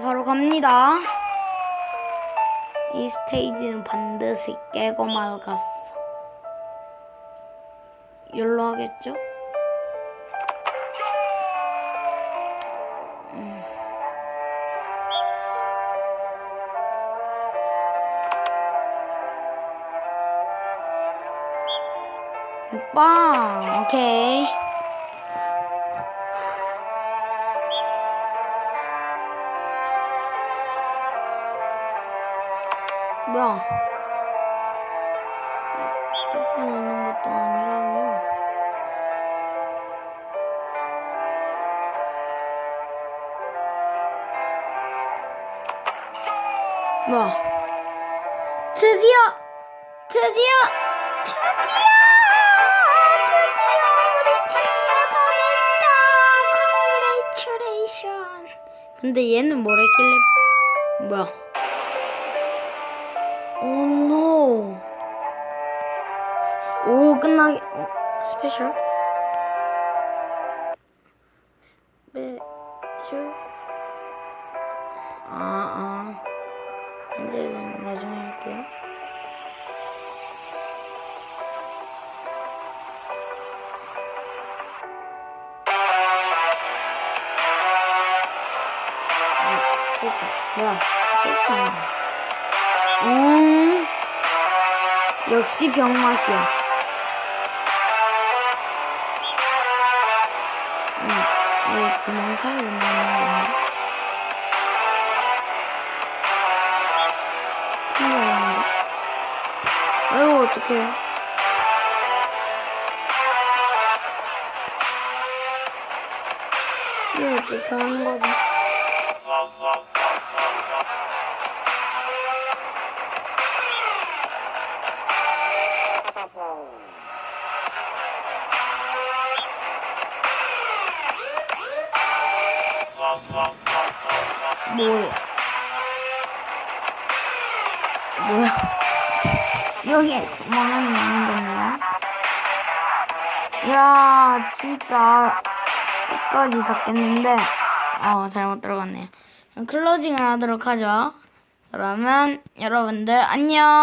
바로 갑니다. 이 스테이지는 반드시 깨고 말았어. 열로 하겠죠? 음. 빵! 오케이. 뭐야? 옆에 있는 것도 아니라고. 뭐야? 드디어! 드디어! 드디어! 근데 얘는 뭘 했길래 뭐야? 오 노. 오 끝나기 어, 스페셜? 스페셜? 아, 아. 이제 좀 나중에 할게요. 아, 체크. 뭐야? 체크. 음, 역시 병맛이야. 음, 왜 그만 살고 있는 건가? 큰일났네. 아이고, 어떡해. 이거 어떻게 하는 거지? 뭐야? 뭐야? 여기 구멍이 있는 거네요. 이야, 진짜 끝까지 닫겠는데, 어, 잘못 들어갔네요. 클로징을 하도록 하죠. 그러면 여러분들 안녕!